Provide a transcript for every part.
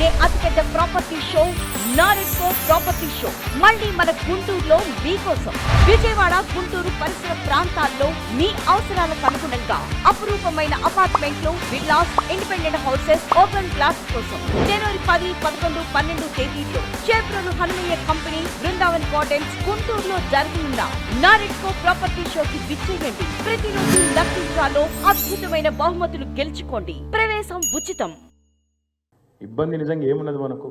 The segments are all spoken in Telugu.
దేశంలోనే అతిపెద్ద property show NAREDCO property show మళ్ళీ మన గుంటూరులో మీకోసం. విజయవాడ గుంటూరు పరిసర ప్రాంతాల్లో మీ అవసరాలకు అనుగుణంగా అపురూపమైన అపార్ట్మెంట్లు విల్లాస్ ఇండిపెండెంట్ హౌసెస్ ఓపెన్ క్లాస్ కోసం జనవరి పది పదకొండు పన్నెండు తేదీల్లో చేప్రోలు హనుమయ్య కంపెనీ బృందావన్ గార్డెన్స్ గుంటూరులో జరగనున్న నారెడ్కో ప్రాపర్టీ షోకి విచ్చేయండి. ప్రతిరోజు లక్కీ డ్రాలో అద్భుతమైన బహుమతులు గెలుచుకోండి. ప్రవేశం ఉచితం. ఇబ్బంది నిజంగా ఏమున్నది మనకు?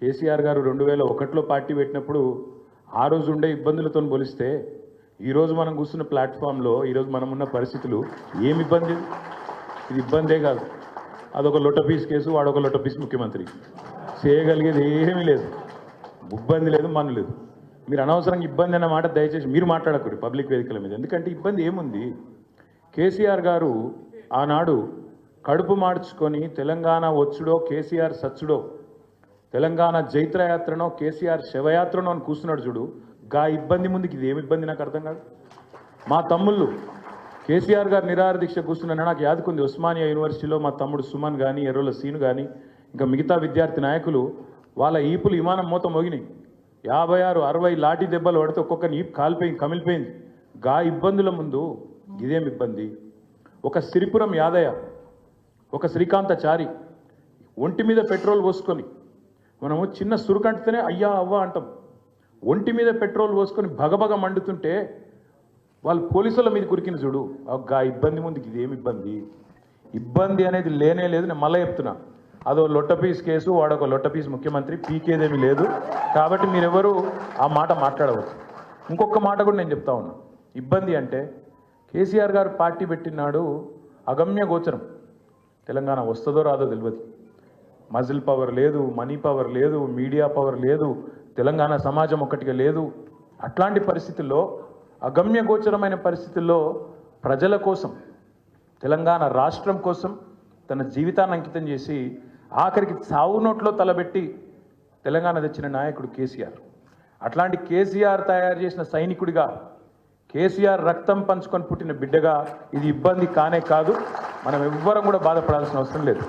కేసీఆర్ గారు రెండు వేల ఒకటిలో పార్టీ పెట్టినప్పుడు ఆ రోజు ఉండే ఇబ్బందులతో పోలిస్తే ఈరోజు మనం కూర్చున్న ప్లాట్ఫామ్లో ఈరోజు మనం ఉన్న పరిస్థితులు ఏమి ఇబ్బంది? ఇది ఇబ్బందే కాదు. అదొక లొటపీస్ కేసు వాడొక లొటపీస్ ముఖ్యమంత్రి. చేయగలిగేది ఏమీ లేదు. ఇబ్బంది లేదు మన లేదు. మీరు అనవసరంగా ఇబ్బంది అన్న మాట దయచేసి మీరు మాట్లాడకూడదు పబ్లిక్ వేదికల మీద. ఎందుకంటే ఇబ్బంది ఏముంది? కేసీఆర్ గారు ఆనాడు కడుపు మార్చుకొని తెలంగాణ వచ్చుడో కేసీఆర్ సచ్చుడో తెలంగాణ జైత్రయాత్రనో కేసీఆర్ శవయాత్రనో అని కూర్చున్నాడు చూడు గా ఇబ్బంది ముందుకి ఇది ఏమి ఇబ్బంది నాకు అర్థం కాదు. మా తమ్ముళ్ళు కేసీఆర్ గారు నిరాహార దీక్ష కూర్చున్న నాకు యాదుకుంది. ఉస్మానియా యూనివర్సిటీలో మా తమ్ముడు సుమన్ కానీ ఎర్రోల సీను కానీ ఇంకా మిగతా విద్యార్థి నాయకులు వాళ్ళ ఈపులు విమానం మూత మోగినాయి. యాభై ఆరు అరవై లాఠీ దెబ్బలు పడితే ఒక్కొక్క ఈపు కాలిపోయింది కమిలిపోయింది. గా ఇబ్బందుల ముందు ఇదేం ఇబ్బంది? ఒక సిరిపురం యాదయ్య ఒక శ్రీకాంతచారి ఒంటి మీద పెట్రోల్ పోసుకొని మనము చిన్న సురుకంటితేనే అయ్యా అవ్వ అంటాం. ఒంటి మీద పెట్రోల్ పోసుకొని భగభగ మండుతుంటే వాళ్ళు పోలీసుల మీద కురికిన చూడు. ఆ ఇబ్బంది ముందుకు ఇదేమి ఇబ్బంది? ఇబ్బంది అనేది లేనే లేదు నేను మళ్ళీ చెప్తున్నా. అదో లొట్టపీస్ కేసు వాడొక లొట్టపీస్ ముఖ్యమంత్రి పీకేదేమీ లేదు. కాబట్టి మీరెవరు ఆ మాట మాట్లాడవచ్చు ఇంకొక మాట కూడా నేను చెప్తా ఉన్నా. ఇబ్బంది అంటే కేసీఆర్ గారు పార్టీ పెట్టినాడు అగమ్య గోచరం. తెలంగాణ వస్తుందో రాదో తెలియదు మజిల్ పవర్ లేదు మనీ పవర్ లేదు మీడియా పవర్ లేదు తెలంగాణ సమాజం ఒక్కటిగా లేదు. అట్లాంటి పరిస్థితుల్లో అగమ్య గోచరమైన పరిస్థితుల్లో ప్రజల కోసం తెలంగాణ రాష్ట్రం కోసం తన జీవితాన్ని అంకితం చేసి ఆఖరికి చావు నోట్లో తలబెట్టి తెలంగాణ తెచ్చిన నాయకుడు కేసీఆర్. అట్లాంటి కేసీఆర్ తయారు చేసిన సైనికుడిగా కేసీఆర్ రక్తం పంచుకొని పుట్టిన బిడ్డగా ఇది ఇబ్బంది కానే కాదు. మనం ఎవ్వరం కూడా బాధపడాల్సిన అవసరం లేదు.